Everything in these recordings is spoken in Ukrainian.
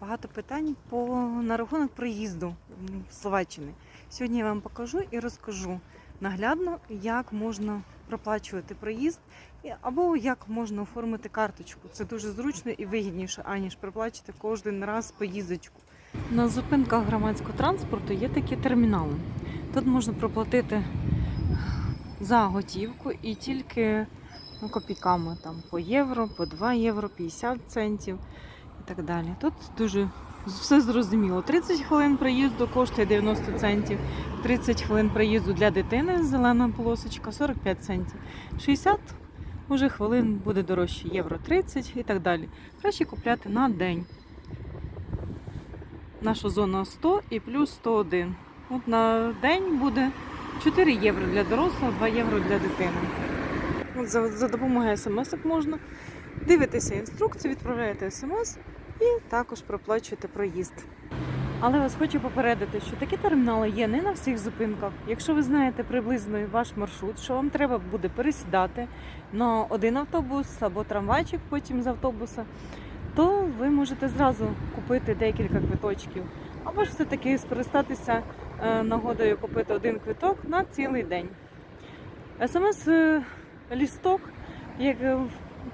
багато питань по на рахунок проїзду з Словаччини. Сьогодні я вам покажу і розкажу наглядно, як можна проплачувати проїзд або як можна оформити карточку. Це дуже зручно і вигідніше, аніж проплачувати кожен раз поїздочку. На зупинках громадського транспорту є такі термінали. Тут можна проплатити за готівку і тільки ну, копійками там по євро, по 2 євро, 50 центів і так далі. Тут дуже все зрозуміло. 30 хвилин проїзду коштує 90 центів, 30 хвилин проїзду для дитини зелена полосочка 45 центів. 60 уже хвилин буде дорожче, євро 30 і так далі. Краще купляти на день. Наша зона 100 і плюс 101. От на день буде 4 євро для дорослого, 2 євро для дитини. От за, за допомогою смс можна дивитеся інструкцію, відправляєте смс і також проплачуєте проїзд. Але вас хочу попередити, що такі термінали є не на всіх зупинках. Якщо ви знаєте приблизно ваш маршрут, що вам треба буде пересідати на один автобус або трамвайчик потім з автобуса, то ви можете зразу купити декілька квиточків. Або ж все-таки скористатися е, нагодою купити один квиток на цілий день. СМС-лісток, як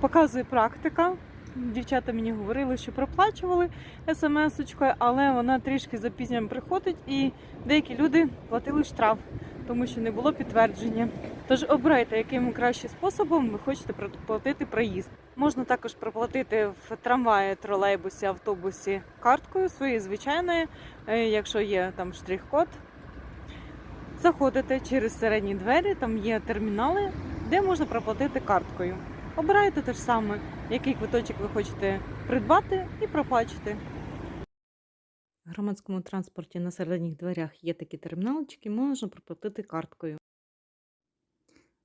показує практика, дівчата мені говорили, що проплачували смс-очкою, але вона трішки запізненням приходить, і деякі люди платили штраф, тому що не було підтвердження. Тож обирайте, яким кращим способом ви хочете проплатити проїзд. Можна також проплатити в трамваї, тролейбусі, автобусі карткою своєю звичайною, е, якщо є там штрих-код. Заходите через середні двері, там є термінали, де можна проплатити карткою. Обирайте те ж саме, який квиточок ви хочете придбати і проплачете. В громадському транспорті на середніх дверях є такі терміналчики, можна проплатити карткою.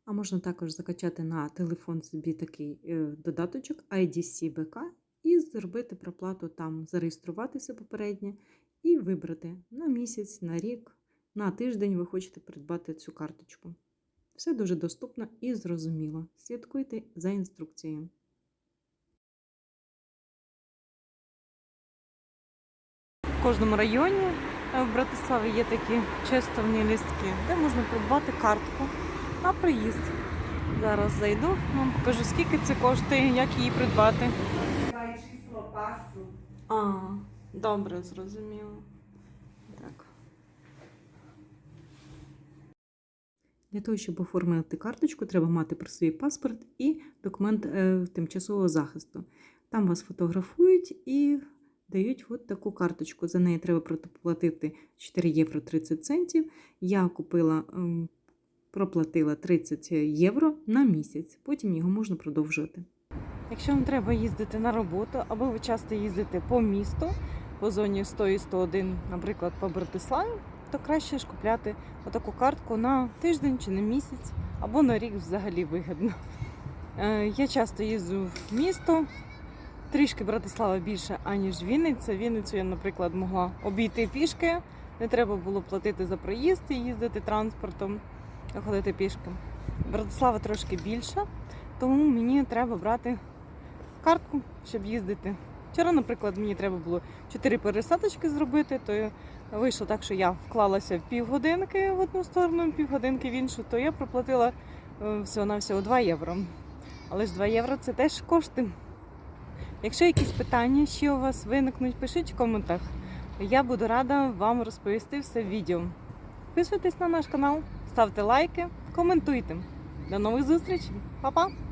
А можна також закачати на телефон собі такий е, додаточок IDC BK і зробити проплату там, зареєструватися попередньо і вибрати на місяць, на рік, на тиждень ви хочете придбати цю карточку. Все дуже доступно і зрозуміло. Слідкуйте за інструкцією. В кожному районі е, в Братиславі є такі чистовні лістки, де можна придбати картку на приїзд. Зараз зайду, вам покажу, скільки це коштує, як її придбати. А, добре, зрозуміло. Так. Для того, щоб оформити карточку, треба мати при собі паспорт і документ е, тимчасового захисту. Там вас фотографують і дають от таку карточку. За неї треба проплатити 4 євро 30 центів. Я купила, ем, проплатила 30 євро на місяць, потім його можна продовжувати. Якщо вам треба їздити на роботу, або ви часто їздите по місту, по зоні 100 і 101, наприклад, по Братиславі, то краще ж купляти отаку картку на тиждень чи на місяць, або на рік взагалі вигідно. Е, Я часто їздю в місто, трішки Братислава більше, аніж Вінниця. Вінницю я, наприклад, могла обійти пішки, не треба було платити за проїзд і їздити транспортом, а ходити пішки. Братислава трошки більша, тому мені треба брати картку, щоб їздити. Вчора, наприклад, мені треба було 4 пересадочки зробити, то вийшло так, що я вклалася в півгодинки в одну сторону, півгодинки в іншу, то я проплатила всього на всього 2 євро. Але ж 2 євро це теж кошти. Якщо якісь питання ще у вас виникнуть, пишіть в коментах. Я буду рада вам розповісти все в відео. Підписуйтесь на наш канал, ставте лайки, коментуйте. До нових зустрічей. Па-па!